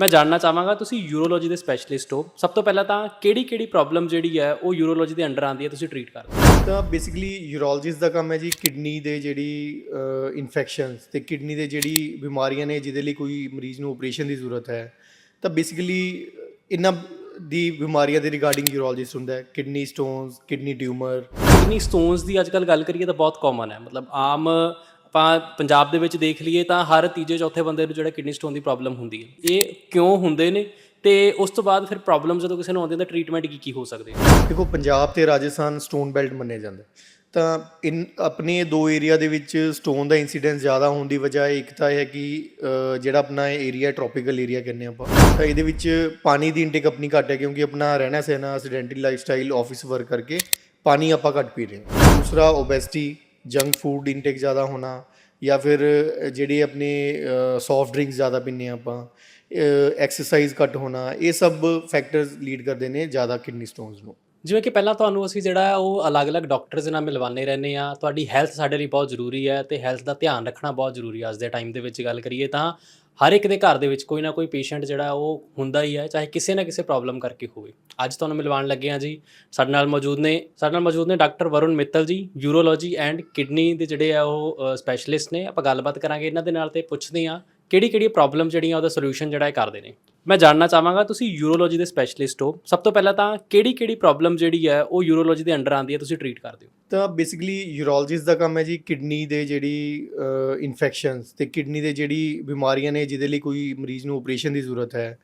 ਮੈਂ ਜਾਣਨਾ ਚਾਹਾਂਗਾ ਤੁਸੀਂ ਯੂਰੋਲੋਜੀ ਦੇ ਸਪੈਸ਼ਲਿਸਟ ਹੋ। ਸਭ ਤੋਂ ਪਹਿਲਾਂ ਤਾਂ ਕਿਹੜੀ ਕਿਹੜੀ ਪ੍ਰੋਬਲਮ ਜਿਹੜੀ ਹੈ ਉਹ ਯੂਰੋਲੋਜੀ ਦੇ ਅੰਡਰ ਆਉਂਦੀ ਹੈ ਤੁਸੀਂ ਟ੍ਰੀਟ ਕਰਦੇ ਹੋ? ਤਾਂ ਬੇਸਿਕਲੀ ਯੂਰੋਲੋਜਿਸਟ ਦਾ ਕੰਮ ਹੈ ਜੀ ਕਿਡਨੀ ਦੇ ਜਿਹੜੀ ਇਨਫੈਕਸ਼ਨਸ ਤੇ ਕਿਡਨੀ ਦੇ ਜਿਹੜੀ ਬਿਮਾਰੀਆਂ ਨੇ ਜਿਹਦੇ ਲਈ ਕੋਈ ਮਰੀਜ਼ ਨੂੰ ਆਪਰੇਸ਼ਨ ਦੀ ਜ਼ਰੂਰਤ ਹੈ। ਤਾਂ ਬੇਸਿਕਲੀ ਇਹਨਾਂ ਦੀ ਬਿਮਾਰੀਆਂ ਦੇ ਰਿਗਾਰਡਿੰਗ ਯੂਰੋਲੋਜਿਸਟ ਹੁੰਦਾ ਹੈ। Kidney stones kidney tumour kidney stones ਦੀ ਅੱਜਕੱਲ ਗੱਲ ਕਰੀਏ ਤਾਂ ਬਹੁਤ ਕਾਮਨ ਹੈ। ਮਤਲਬ ਆਮ ਆਪਾਂ ਪੰਜਾਬ ਦੇ ਵਿੱਚ ਦੇਖ ਲਈਏ ਤਾਂ ਹਰ ਤੀਜੇ, ਚੌਥੇ ਬੰਦੇ ਨੂੰ ਜਿਹੜਾ ਕਿਡਨੀ ਸਟੋਨ ਦੀ ਪ੍ਰੋਬਲਮ ਹੁੰਦੀ ਹੈ। ਇਹ ਕਿਉਂ ਹੁੰਦੇ ਨੇ? ਤੇ ਉਸ ਤੋਂ ਬਾਅਦ ਫਿਰ ਪ੍ਰੋਬਲਮ ਜਦੋਂ ਕਿਸੇ ਨੂੰ ਆਉਂਦੀ ਤਾਂ ਟ੍ਰੀਟਮੈਂਟ ਕੀ ਕੀ ਹੋ ਸਕਦੇ ਹੈ? ਦੇਖੋ, ਪੰਜਾਬ ਤੇ ਰਾਜਸਥਾਨ ਸਟੋਨ ਬੈਲਟ ਮੰਨਿਆ ਜਾਂਦਾ। ਤਾਂ ਇਨ, ਆਪਣੇ ਇਹ ਦੋ ਏਰੀਆ ਦੇ ਵਿੱਚ ਸਟੋਨ ਦਾ ਇਨਸੀਡੈਂਸ ਜ਼ਿਆਦਾ ਹੋਣ ਦੀ ਵਜ੍ਹਾ ਇੱਕ ਤਾਂ ਇਹ ਹੈ ਕਿ ਜਿਹੜਾ ਆਪਣਾ ਏਰੀਆ ਟ੍ਰੋਪੀਕਲ ਏਰੀਆ ਕਹਿੰਦੇ ਆਪਾਂ। ਤਾਂ ਇਹਦੇ ਵਿੱਚ ਪਾਣੀ ਦੀ ਇਨਟੇਕ ਆਪਣੀ ਘੱਟ ਹੈ, ਕਿਉਂਕਿ ਆਪਣਾ ਰਹਿਣਾ ਸਹਿਣਾ ਐਕਸੀਡੈਂਟਲ ਲਾਈਫਸਟਾਈਲ ਆਫਿਸ ਵਰਕ ਕਰਕੇ ਪਾਣੀ ਆਪਾਂ ਘੱਟ ਪੀ ਰਹੇ ਹਾਂ। ਦੂਸਰਾ ਓਬੈਸਿਟੀ ਜੰਕ ਫੂਡ ਇਨਟੇਕ ਜ਼ਿਆਦਾ ਹੋਣਾ ਜਾਂ ਫਿਰ ਜਿਹੜੇ ਆਪਣੇ ਸੌਫਟ ਡਰਿੰਕਸ ਜ਼ਿਆਦਾ ਪੀਂਦੇ ਹਾਂ ਆਪਾਂ ਐਕਸਰਸਾਈਜ਼ ਘੱਟ ਹੋਣਾ, ਇਹ ਸਭ ਫੈਕਟਰਸ ਲੀਡ ਕਰਦੇ ਨੇ ਜ਼ਿਆਦਾ ਕਿਡਨੀ ਸਟੋਨਸ ਨੂੰ। ਜਿਵੇਂ ਕਿ ਪਹਿਲਾਂ ਤੁਹਾਨੂੰ ਅਸੀਂ ਜਿਹੜਾ ਉਹ ਅਲੱਗ-ਅਲੱਗ ਡਾਕਟਰਸ ਨਾਲ ਮਿਲਵਾਉਂਦੇ ਰਹਿੰਦੇ ਆ ਤੁਹਾਡੀ ਹੈਲਥ ਸਾਡੇ ਲਈ ਬਹੁਤ ਜ਼ਰੂਰੀ ਹੈ ਤੇ ਹੈਲਥ ਦਾ ਧਿਆਨ ਰੱਖਣਾ ਬਹੁਤ ਜ਼ਰੂਰੀ ਹੈ ਅੱਜ ਦੇ ਟਾਈਮ ਦੇ ਵਿੱਚ ਗੱਲ ਕਰੀਏ ਤਾਂ। ਹਰ ਇੱਕ ਦੇ ਘਰ ਦੇ ਵਿੱਚ ਕੋਈ ਨਾ ਕੋਈ ਪੇਸ਼ੈਂਟ ਜਿਹੜਾ ਉਹ ਹੁੰਦਾ ਹੀ ਹੈ, ਚਾਹੇ ਕਿਸੇ ਨਾ ਕਿਸੇ ਪ੍ਰੋਬਲਮ ਕਰਕੇ ਹੋਵੇ। ਅੱਜ ਤੁਹਾਨੂੰ ਮਿਲਵਾਉਣ ਲੱਗੇ ਆ ਜੀ। ਸਾਡੇ ਨਾਲ ਮੌਜੂਦ ਨੇ, ਸਾਡੇ ਨਾਲ ਮੌਜੂਦ ਨੇ ਡਾਕਟਰ ਵਰੁਣ ਮਿੱਤਲ ਜੀ ਯੂਰੋਲੋਜੀ ਐਂਡ ਕਿਡਨੀ ਦੇ ਜਿਹੜੇ ਆ ਉਹ ਸਪੈਸ਼ਲਿਸਟ ਨੇ। ਆਪਾਂ ਗੱਲਬਾਤ ਕਰਾਂਗੇ ਇਹਨਾਂ ਦੇ ਨਾਲ ਤੇ ਪੁੱਛਦੇ ਆ ਕਿਹੜੀ ਕਿਹੜੀ ਪ੍ਰੋਬਲਮ ਜਿਹੜੀਆਂ ਉਹਦਾ ਸੋਲੂਸ਼ਨ ਜਿਹੜਾ ਇਹ ਕਰਦੇ ਨੇ? ਮੈਂ ਜਾਣਨਾ ਚਾਹਾਂਗਾ ਤੁਸੀਂ ਯੂਰੋਲੋਜੀ ਦੇ ਸਪੈਸ਼ਲਿਸਟ ਹੋ। ਸਭ ਤੋਂ ਪਹਿਲਾਂ ਤਾਂ ਕਿਹੜੀ ਕਿਹੜੀ ਪ੍ਰੋਬਲਮ ਜਿਹੜੀ ਹੈ ਉਹ ਯੂਰੋਲੋਜੀ ਦੇ ਅੰਡਰ ਆਉਂਦੀ ਹੈ ਤੁਸੀਂ ਟਰੀਟ ਕਰਦੇ ਹੋ? ਤਾਂ ਬੇਸਿਕਲੀ ਯੂਰੋਲੋਜਿਸਟ ਦਾ ਕੰਮ ਹੈ ਜੀ ਕਿਡਨੀ ਦੇ ਜਿਹੜੀ ਇਨਫੈਕਸ਼ਨਸ ਤੇ ਕਿਡਨੀ ਦੇ ਜਿਹੜੀ ਬਿਮਾਰੀਆਂ ਨੇ ਜਿਹਦੇ ਲਈ ਕੋਈ ਮਰੀਜ਼ ਨੂੰ ਆਪਰੇਸ਼ਨ ਦੀ ਜ਼ਰੂਰਤ ਹੈ।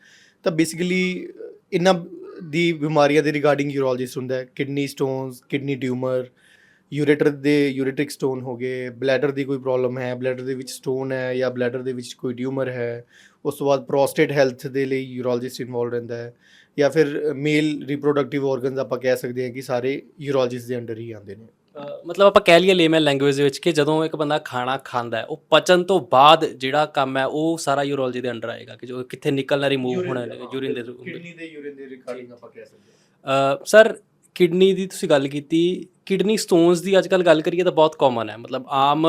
ਤਾਂ ਬੇਸਿਕਲੀ ਇਹਨਾਂ ਦੀ ਬਿਮਾਰੀਆਂ ਦੇ ਰਿਗਾਰਡਿੰਗ ਯੂਰੋਲੋਜਿਸਟ ਹੁੰਦਾ ਹੈ। Kidney stones kidney tumour ureter ਦੇ ਯੂਰੇਟ੍ਰਿਕ ਸਟੋਨ ਹੋ ਗਏ ਬਲੈਡਰ ਦੀ ਕੋਈ ਪ੍ਰੋਬਲਮ ਹੈ ਬਲੈਡਰ ਦੇ ਵਿੱਚ ਸਟੋਨ ਹੈ ਜਾਂ ਬਲੈਡਰ ਦੇ ਵਿੱਚ ਕੋਈ ਟਿਊਮਰ ਹੈ ਉਸ ਤੋਂ ਬਾਅਦ ਪ੍ਰੋਸਟੇਟ ਹੈਲਥ ਦੇ ਲਈ ਯੂਰੋਲੋਜਿਸਟ ਇਨਵੋਲਵ ਰਹਿੰਦਾ ਹੈ ਜਾਂ ਫਿਰ ਮੇਲ ਰਿਪਰੋਡਕਟਿਵ ਆਰਗਨਸ ਆਪਾਂ ਕਹਿ ਸਕਦੇ ਹਾਂ ਕਿ ਸਾਰੇ ਯੂਰੋਲੋਜਿਸਟ ਦੇ ਅੰਡਰ ਹੀ ਆਉਂਦੇ ਨੇ ਮਤਲਬ ਆਪਾਂ ਕਹਿ ਲਈਏ ਲੇਮਨ ਲੈਂਗੁਏਜ ਦੇ ਵਿੱਚ ਕਿ ਜਦੋਂ ਇੱਕ ਬੰਦਾ ਖਾਣਾ ਖਾਂਦਾ ਹੈ ਉਹ ਪਚਨ ਤੋਂ ਬਾਅਦ ਜਿਹੜਾ ਕੰਮ ਹੈ ਉਹ ਸਾਰਾ ਯੂਰੋਲੋਜੀ ਦੇ ਅੰਡਰ ਆਏਗਾ ਕਿ ਜੋ ਕਿੱਥੇ ਨਿਕਲਣਾ ਰਿਮੂਵ ਹੋਣਾ ਯੂਰਿਨ ਦੇ। ਕਿਡਨੀ ਦੇ ਯੂਰਿਨ ਦੇ ਰਿਗਾਰਡਿੰਗ ਆਪਾਂ ਕਹਿ ਸਕਦੇ ਹਾਂ ਸਰ ਕਿਡਨੀ ਦੀ ਤੁਸੀਂ ਗੱਲ ਕੀਤੀ, ਕਿਡਨੀ ਸਟੋਨਸ ਦੀ ਅੱਜ ਅੱਜਕੱਲ ਗੱਲ ਕਰੀਏ ਤਾਂ ਬਹੁਤ ਕਾਮਨ ਹੈ। ਮਤਲਬ ਆਮ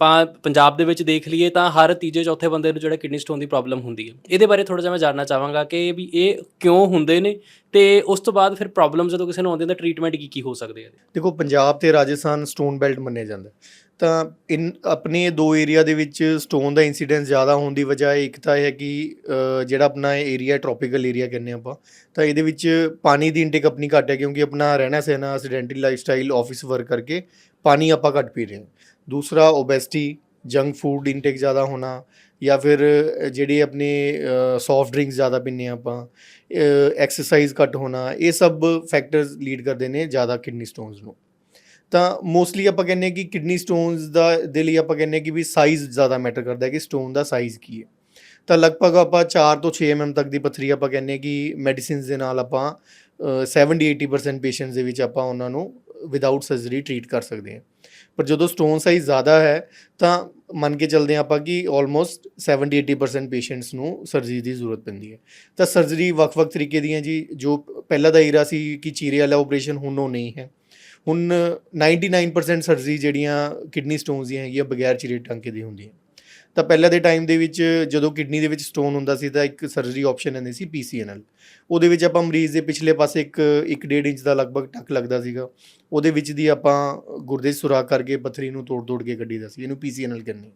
ਆਪਾਂ ਪੰਜਾਬ ਦੇ ਵਿੱਚ ਦੇਖ ਲਈਏ ਤਾਂ ਹਰ ਤੀਜੇ, ਚੌਥੇ ਬੰਦੇ ਨੂੰ ਜਿਹੜਾ ਕਿਡਨੀ ਸਟੋਨ ਦੀ ਪ੍ਰੋਬਲਮ ਹੁੰਦੀ ਹੈ। ਇਹਦੇ ਬਾਰੇ ਥੋੜਾ ਜਿਹਾ ਮੈਂ ਜਾਣਨਾ ਚਾਹਾਂਗਾ ਕਿ ਵੀ ਇਹ ਕਿਉਂ ਹੁੰਦੇ ਨੇ ਤੇ ਉਸ ਤੋਂ ਬਾਅਦ ਫਿਰ ਪ੍ਰੋਬਲਮ ਜਦੋਂ ਕਿਸੇ ਨੂੰ ਆਉਂਦੀ ਹੈ ਤਾਂ ਟ੍ਰੀਟਮੈਂਟ ਕੀ ਕੀ ਹੋ ਸਕਦੇ ਆ ਦੇਖੋ, ਪੰਜਾਬ ਤੇ ਰਾਜਸਥਾਨ ਸਟੋਨ ਬੈਲਟ ਮੰਨਿਆ ਜਾਂਦਾ ਤਾਂ ਇਨ, ਆਪਣੇ ਦੋ ਏਰੀਆ ਦੇ ਵਿੱਚ ਸਟੋਨ ਦਾ ਇਨਸੀਡੈਂਸ ਜ਼ਿਆਦਾ ਹੋਣ ਦੀ ਵਜ੍ਹਾ ਇੱਕ ਤਾਂ ਇਹ ਹੈ ਕਿ ਜਿਹੜਾ ਆਪਣਾ ਏਰੀਆ ਟ੍ਰੋਪੀਕਲ ਏਰੀਆ ਕਹਿੰਦੇ ਆਪਾਂ, ਤਾਂ ਇਹਦੇ ਵਿੱਚ ਪਾਣੀ ਦੀ ਇਨਟੇਕ ਆਪਣੀ ਘੱਟ ਹੈ ਕਿਉਂਕਿ ਆਪਣਾ ਰਹਿਣਾ ਸਹਿਣਾ ਐਕਸੀਡੈਂਟਲ ਲਾਈਫਸਟਾਈਲ ਆਫਿਸ ਵਰਕ ਕਰਕੇ ਪਾਣੀ ਆਪਾਂ ਘੱਟ ਪੀ ਰਹੇ ਹਾਂ। ਦੂਸਰਾ ਓਬੈਸਿਟੀ ਜੰਕ ਫੂਡ ਇਨਟੇਕ ਜ਼ਿਆਦਾ ਹੋਣਾ ਜਾਂ ਫਿਰ ਜਿਹੜੇ ਆਪਣੇ ਸੌਫਟ ਡਰਿੰਕਸ ਜ਼ਿਆਦਾ ਪੀਂਦੇ ਹਾਂ ਆਪਾਂ ਐਕਸਰਸਾਈਜ਼ ਘੱਟ ਹੋਣਾ, ਇਹ ਸਭ ਫੈਕਟਰਸ ਲੀਡ ਕਰਦੇ ਨੇ ਜ਼ਿਆਦਾ ਕਿਡਨੀ ਸਟੋਨਸ ਨੂੰ। ਤਾਂ ਮੋਸਟਲੀ ਆਪਾਂ ਕਹਿੰਦੇ ਹਾਂ ਕਿ ਕਿਡਨੀ ਸਟੋਨਸ ਦਾ, ਦੇ ਲਈ ਆਪਾਂ ਕਹਿੰਦੇ ਹਾਂ ਕਿ ਵੀ ਸਾਈਜ਼ ਜ਼ਿਆਦਾ ਮੈਟਰ ਕਰਦਾ ਹੈ ਕਿ ਸਟੋਨ ਦਾ ਸਾਈਜ਼ ਕੀ ਹੈ। ਤਾਂ ਲਗਭਗ ਆਪਾਂ 4 ਤੋਂ 6 mm ਤੱਕ ਦੀ ਪੱਥਰੀ ਆਪਾਂ ਕਹਿੰਦੇ ਹਾਂ ਕਿ ਮੈਡੀਸਿਨਸ ਦੇ ਨਾਲ ਆਪਾਂ 70-80% ਪੇਸ਼ੈਂਟਸ ਦੇ ਵਿੱਚ ਆਪਾਂ ਉਹਨਾਂ ਨੂੰ ਵਿਦਆਊਟ ਸਰਜਰੀ ਟਰੀਟ ਕਰ ਸਕਦੇ ਹਾਂ। ਪਰ ਜਦੋਂ ਸਟੋਨ ਸਾਈਜ਼ ਜ਼ਿਆਦਾ ਹੈ, ਤਾਂ ਮੰਨ ਕੇ ਚੱਲਦੇ ਹਾਂ ਆਪਾਂ ਕਿ ਆਲਮੋਸਟ 70-80% ਪੇਸ਼ੈਂਟਸ ਨੂੰ ਸਰਜਰੀ ਦੀ ਜ਼ਰੂਰਤ ਪੈਂਦੀ ਹੈ। ਤਾਂ ਸਰਜਰੀ ਵੱਖ-ਵੱਖ ਤਰੀਕੇ ਦੀਆਂ ਜੀ, ਜੋ ਪਹਿਲਾਂ ਦਾ ਈਰਾ ਸੀ ਕਿ ਚੀਰੇ ਵਾਲਾ ਆਪਰੇਸ਼ਨ ਹੁਣ ਉਹ ਨਹੀਂ ਹੈ। ਹੁਣ 99% ਸਰਜਰੀ ਜਿਹੜੀਆਂ ਕਿਡਨੀ ਸਟੋਨਸ ਦੀਆਂ ਹੈਗੀਆਂ, ਬਗੈਰ ਚੀਰੇ ਟਾਂਕੇ ਦੀ ਹੁੰਦੀਆਂ। ਤਾਂ ਪਹਿਲਾਂ ਦੇ ਟਾਈਮ ਦੇ ਵਿੱਚ ਜਦੋਂ ਕਿਡਨੀ ਦੇ ਵਿੱਚ ਸਟੋਨ ਹੁੰਦਾ ਸੀ ਤਾਂ ਇੱਕ ਸਰਜਰੀ ਆਪਸ਼ਨ ਹੁੰਦੀ ਸੀ ਪੀਸੀਐਨਐਲ ਉਹਦੇ ਵਿੱਚ ਆਪਾਂ ਮਰੀਜ਼ ਦੇ ਪਿਛਲੇ ਪਾਸੇ ਇੱਕ 1.5 ਇੰਚ ਦਾ ਲਗਭਗ ਟੱਕ ਲੱਗਦਾ ਸੀਗਾ। ਉਹਦੇ ਵਿੱਚ ਦੀ ਆਪਾਂ ਗੁਰਦੇ 'ਚ ਸੁਰਾਖ ਕਰਕੇ ਪੱਥਰੀ ਨੂੰ ਤੋੜ-ਤੋੜ ਕੇ ਕੱਢੀਦਾ ਸੀ, ਇਹਨੂੰ ਪੀਸੀਐਨਐਲ ਕਰਨੀ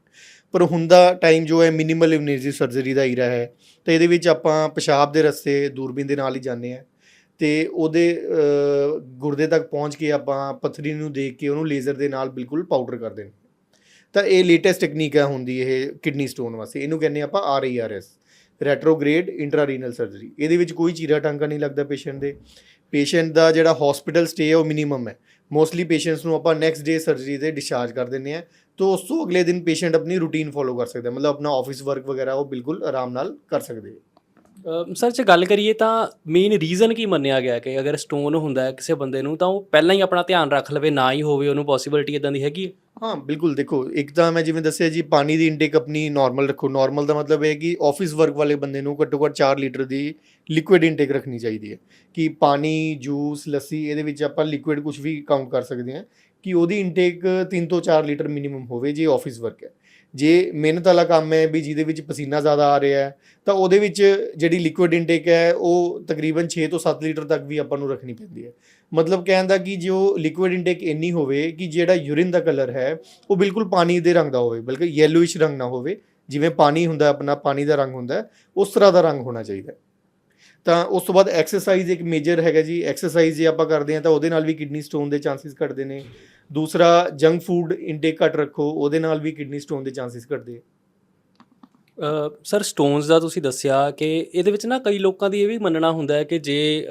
ਪਰ ਹੁਣ ਦਾ ਟਾਈਮ ਜੋ ਹੈ ਮਿਨੀਮਲ ਇਨਵੇਸਿਵ ਸਰਜਰੀ ਦਾ ਈਰਾ ਹੈ। ਤਾਂ ਇਹਦੇ ਵਿੱਚ ਆਪਾਂ ਪਿਸ਼ਾਬ ਦੇ ਰਸਤੇ ਦੂਰਬੀਨ ਦੇ ਨਾਲ ਹੀ ਜਾਂਦੇ ਆ ਤੇ ਉਹਦੇ ਗੁਰਦੇ ਤੱਕ ਪਹੁੰਚ ਕੇ ਆਪਾਂ ਪੱਥਰੀ ਨੂੰ ਦੇਖ ਕੇ ਉਹਨੂੰ ਲੇਜ਼ਰ ਦੇ ਨਾਲ ਬਿਲਕੁਲ ਪਾਊਡਰ ਕਰ ਦੇਣਾ। ਤਾਂ ਇਹ ਲੇਟੈਸਟ ਟੈਕਨੀਕ ਹੈ ਹੁੰਦੀ ਇਹ ਕਿਡਨੀ ਸਟੋਨ ਵਾਸਤੇ। ਇਹਨੂੰ ਕਹਿੰਦੇ ਆਪਾਂ ਆਰਆਈਆਰਐਸ ਰੈਟਰੋਗ੍ਰੇਡ ਇੰਟਰਾਰੀਨਲ ਸਰਜਰੀ ਇਹਦੇ ਵਿੱਚ ਕੋਈ ਚੀਰਾ ਟਾਂਕਾ ਨਹੀਂ ਲੱਗਦਾ ਪੇਸ਼ੈਂਟ ਦੇ। ਪੇਸ਼ੈਂਟ ਦਾ ਜਿਹੜਾ ਹਸਪੀਟਲ ਸਟੇ ਹੈ ਉਹ ਮਿਨੀਮਮ ਹੈ। ਮੋਸਟਲੀ ਪੇਸ਼ੈਂਟਸ ਨੂੰ ਆਪਾਂ ਨੈਕਸਟ ਡੇ ਸਰਜਰੀ ਤੇ ਡਿਸਚਾਰਜ ਕਰ ਦਿੰਦੇ ਆ। ਤੋਂ ਉਸ ਤੋਂ ਅਗਲੇ ਦਿਨ ਪੇਸ਼ੈਂਟ ਆਪਣੀ ਰੂਟੀਨ ਫੋਲੋ ਕਰ ਸਕਦਾ ਮਤਲਬ ਆਪਣਾ ਆਫਿਸ ਵਰਕ ਵਗੈਰਾ ਉਹ ਬਿਲਕੁਲ ਆਰਾਮ ਨਾਲ ਕਰ ਸਕਦੇ ਹੈ ਸਰ, ਜੇ ਗੱਲ ਕਰੀਏ ਤਾਂ ਮੇਨ ਰੀਜ਼ਨ ਕੀ ਮੰਨਿਆ ਗਿਆ ਕਿ ਅਗਰ ਸਟੋਨ ਹੁੰਦਾ ਹੈ ਕਿਸੇ ਬੰਦੇ ਨੂੰ, ਤਾਂ ਉਹ ਪਹਿਲਾਂ ਹੀ ਆਪਣਾ ਧਿਆਨ ਰੱਖ ਲਵੇ, ਨਾ ਹੀ ਹੋਵੇ, ਉਹਨੂੰ ਪੋਸਿਬਿਲਿਟੀ ਇਦਾਂ ਦੀ ਹੈਗੀ ਹੈ? ਹਾਂ, ਬਿਲਕੁਲ, ਦੇਖੋ, ਇੱਕ ਤਾਂ ਮੈਂ ਜਿਵੇਂ ਦੱਸਿਆ ਜੀ, ਪਾਣੀ ਦੀ ਇਨਟੇਕ ਆਪਣੀ ਨਾਰਮਲ ਰੱਖੋ। ਨਾਰਮਲ ਦਾ ਮਤਲਬ ਹੈ ਕਿ ਆਫਿਸ ਵਰਕ ਵਾਲੇ ਬੰਦੇ ਨੂੰ ਘੱਟੋ ਘੱਟ 4 ਲੀਟਰ ਦੀ ਲਿਕੁਇਡ ਇਨਟੇਕ ਰੱਖਣੀ ਚਾਹੀਦੀ ਹੈ। ਕਿ ਪਾਣੀ ਜੂਸ ਲੱਸੀ, ਇਹਦੇ ਵਿੱਚ ਆਪਾਂ ਲਿਕੁਇਡ ਕੁਝ ਵੀ ਕਾਊਂਟ ਕਰ ਸਕਦੇ ਹਾਂ ਕਿ ਉਹਦੀ ਇਨਟੇਕ 3 ਤੋਂ 4 ਲੀਟਰ ਮਿਨੀਮਮ ਹੋਵੇ ਜੇ ਆਫਿਸ ਵਰਕ ਹੈ। ਜੇ ਮਿਹਨਤ ਵਾਲਾ ਕੰਮ ਹੈ ਵੀ ਜਿਹਦੇ ਵਿੱਚ ਪਸੀਨਾ ਜ਼ਿਆਦਾ ਆ ਰਿਹਾ ਹੈ, ਤਾਂ ਉਹਦੇ ਵਿੱਚ ਜਿਹੜੀ ਲਿਕੁਇਡ ਇਨਟੇਕ ਹੈ, ਉਹ ਤਕਰੀਬਨ 6 ਤੋਂ 7 ਲੀਟਰ ਤੱਕ ਵੀ ਆਪਾਂ ਨੂੰ ਰੱਖਣੀ ਪੈਂਦੀ ਹੈ। ਮਤਲਬ ਕਹਿਣ ਦਾ ਕਿ ਜੋ ਲਿਕੁਇਡ ਇਨਟੇਕ ਇੰਨੀ ਹੋਵੇ ਕਿ ਜਿਹੜਾ ਯੂਰਿਨ ਦਾ ਕਲਰ ਹੈ, ਉਹ ਬਿਲਕੁਲ ਪਾਣੀ ਦੇ ਰੰਗ ਦਾ ਹੋਵੇ, ਬਲਕਿ ਯੈਲੋਇਸ਼ ਰੰਗ ਨਾ ਹੋਵੇ। ਜਿਵੇਂ ਪਾਣੀ ਹੁੰਦਾ ਆਪਣਾ, ਪਾਣੀ ਦਾ ਰੰਗ ਹੁੰਦਾ ਉਸ ਤਰ੍ਹਾਂ ਦਾ ਰੰਗ ਹੋਣਾ ਚਾਹੀਦਾ ਤਾਂ ਉਸ ਤੋਂ ਬਾਅਦ ਐਕਸਰਸਾਈਜ਼ ਇੱਕ ਮੇਜਰ ਹੈਗਾ ਜੀ। ਐਕਸਰਸਾਈਜ਼ ਜੇ ਆਪਾਂ ਕਰਦੇ ਹਾਂ ਤਾਂ ਉਹਦੇ ਨਾਲ ਵੀ ਕਿਡਨੀ ਸਟੋਨ ਦੇ ਚਾਂਸਸ ਘਟਦੇ ਨੇ। ਦੂਸਰਾ ਜੰਕ ਫੂਡ ਇਨਟੇਕ ਘੱਟ ਰੱਖੋ, ਉਹਦੇ ਨਾਲ ਵੀ ਕਿਡਨੀ ਸਟੋਨ ਦੇ ਚਾਂਸਸ ਘਟਦੇ ਸਰ ਸਟੋਨਸ ਦਾ ਤੁਸੀਂ ਦੱਸਿਆ ਕਿ ਇਹਦੇ ਵਿੱਚ ਨਾ ਕਈ ਲੋਕਾਂ ਦੀ ਇਹ ਵੀ ਮੰਨਣਾ ਹੁੰਦਾ ਹੈ ਕਿ ਜੇ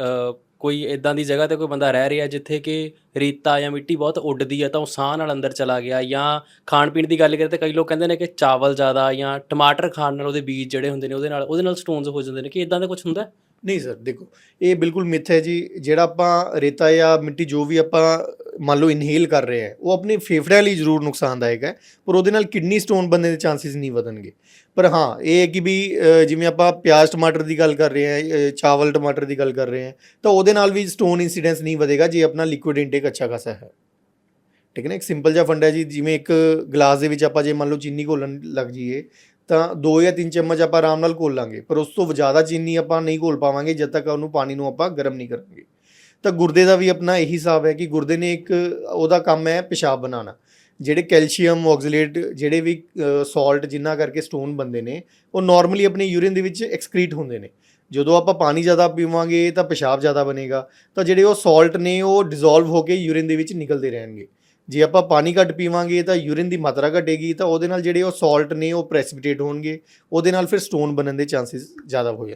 ਕੋਈ ਇਦਾਂ ਦੀ ਜਗ੍ਹਾ ਤੇ ਕੋਈ ਬੰਦਾ ਰਹਿ ਰਿਹਾ ਜਿੱਥੇ ਕਿ ਰੇਤਾ ਜਾਂ ਮਿੱਟੀ ਬਹੁਤ ਉੱਡਦੀ ਹੈ ਤਾਂ ਉਹ ਸਾਹ ਨਾਲ ਅੰਦਰ ਚਲਾ ਗਿਆ ਜਾਂ ਖਾਣ ਪੀਣ ਦੀ ਗੱਲ ਕਰੀਏ ਤਾਂ ਕਈ ਲੋਕ ਕਹਿੰਦੇ ਨੇ ਕਿ ਚਾਵਲ ਜ਼ਿਆਦਾ ਜਾਂ ਟਮਾਟਰ ਖਾਣ ਨਾਲ ਉਹਦੇ ਬੀਜ ਜਿਹੜੇ ਹੁੰਦੇ ਨੇ ਉਹਦੇ ਨਾਲ ਉਹਦੇ ਨਾਲ ਸਟੋਨਸ ਹੋ ਜਾਂਦੇ ਨੇ। ਕਿ ਇਦਾਂ ਦਾ ਕੁਝ ਹੁੰਦਾ ਹੈ? ਨਹੀਂ ਸਰ, ਦੇਖੋ, ਇਹ ਬਿਲਕੁਲ ਮਿੱਥ ਹੈ ਜੀ, ਜਿਹੜਾ ਆਪਾਂ ਰੇਤਾ ਜਾਂ ਮਿੱਟੀ ਜੋ ਵੀ ਆਪਾਂ ਮੰਨ ਲਓ ਇਨਹੇਲ ਕਰ ਰਹੇ ਹਾਂ, ਉਹ ਆਪਣੇ ਫੇਫੜਿਆਂ ਲਈ ਜ਼ਰੂਰ ਨੁਕਸਾਨਦਾਇਕ ਹੈ, ਪਰ ਉਹਦੇ ਨਾਲ ਕਿਡਨੀ ਸਟੋਨ ਬਣਨ ਦੇ ਚਾਂਸਸ ਨਹੀਂ ਵਧਣਗੇ। ਪਰ ਹਾਂ, ਇਹ ਹੈ ਕਿ ਵੀ ਜਿਵੇਂ ਆਪਾਂ ਪਿਆਜ਼ ਟਮਾਟਰ ਦੀ ਗੱਲ ਕਰ ਰਹੇ ਹਾਂ ਚਾਵਲ ਟਮਾਟਰ ਦੀ ਗੱਲ ਕਰ ਰਹੇ ਹਾਂ, ਤਾਂ ਉਹਦੇ ਨਾਲ ਵੀ ਸਟੋਨ ਇਨਸੀਡੈਂਸ ਨਹੀਂ ਵਧੇਗਾ, ਜੇ ਆਪਣਾ ਲਿਕੁਇਡ ਇਨਟੇਕ ਅੱਛਾ ਖਾਸਾ ਹੈ। ਠੀਕ ਹੈ ਨਾ, ਇੱਕ ਸਿੰਪਲ ਜਿਹਾ ਫੰਡਾ ਜੀ, ਜਿਵੇਂ ਇੱਕ ਗਲਾਸ ਦੇ ਵਿੱਚ ਆਪਾਂ ਜੇ ਮੰਨ ਲਓ ਚੀਨੀ ਘੋਲਣ ਲੱਗ ਜਾਈਏ ਤਾਂ 2 ਜਾਂ 3 ਚਮਚ ਆਪਾਂ ਆਰਾਮ ਨਾਲ ਘੋਲ ਲਾਂਗੇ। ਪਰ ਉਸ ਤੋਂ ਜ਼ਿਆਦਾ ਚੀਨੀ ਆਪਾਂ ਨਹੀਂ ਘੋਲ ਪਾਵਾਂਗੇ ਜਦ ਤੱਕ ਉਹਨੂੰ ਪਾਣੀ ਨੂੰ ਆਪਾਂ ਗਰਮ ਨਹੀਂ ਕਰਾਂਗੇ। ਤਾਂ ਗੁਰਦੇ ਦਾ ਵੀ ਆਪਣਾ ਇਹੀ ਹਿਸਾਬ ਹੈ ਕਿ ਗੁਰਦੇ ਨੇ ਇੱਕ ਉਹਦਾ ਕੰਮ ਹੈ ਪਿਸ਼ਾਬ ਬਣਾਉਣਾ। ਜਿਹੜੇ ਕੈਲਸ਼ੀਅਮ, ਆਕਸੀਲੇਟ ਜਿਹੜੇ ਵੀ ਸਾਲਟ ਜਿੰਨਾ ਕਰਕੇ ਸਟੋਨ ਬੰਦੇ ਨੇ, ਉਹ ਨਾਰਮਲੀ ਆਪਣੇ ਯੂਰਿਨ ਦੇ ਵਿੱਚ ਐਕਸਕ੍ਰੀਟ ਹੁੰਦੇ ਨੇ। ਜਦੋਂ ਆਪਾਂ ਪਾਣੀ ਜ਼ਿਆਦਾ ਪੀਵਾਂਗੇ ਤਾਂ ਪਿਸ਼ਾਬ ਜ਼ਿਆਦਾ ਬਣੇਗਾ। ਤਾਂ ਜਿਹੜੇ ਉਹ ਸਾਲਟ ਨੇ ਉਹ ਡਿਸੋਲਵ ਹੋ ਕੇ ਯੂਰਿਨ ਦੇ ਵਿੱਚ ਨਿਕਲਦੇ ਰਹਿਣਗੇ। ਜੇ ਆਪਾਂ ਪਾਣੀ ਘੱਟ ਪੀਵਾਂਗੇ ਤਾਂ ਯੂਰਿਨ ਦੀ ਮਾਤਰਾ ਘਟੇਗੀ, ਤਾਂ ਉਹਦੇ ਨਾਲ ਜਿਹੜੇ ਉਹ ਸਾਲਟ ਨੇ ਉਹ ਪ੍ਰੈਸਿਪੀਟੇਟ ਹੋਣਗੇ, ਉਹਦੇ ਨਾਲ ਫਿਰ ਸਟੋਨ ਬਣਨ ਦੇ ਚਾਂਸਸ ਜ਼ਿਆਦਾ ਹੋ ਜਾਂਦੇ।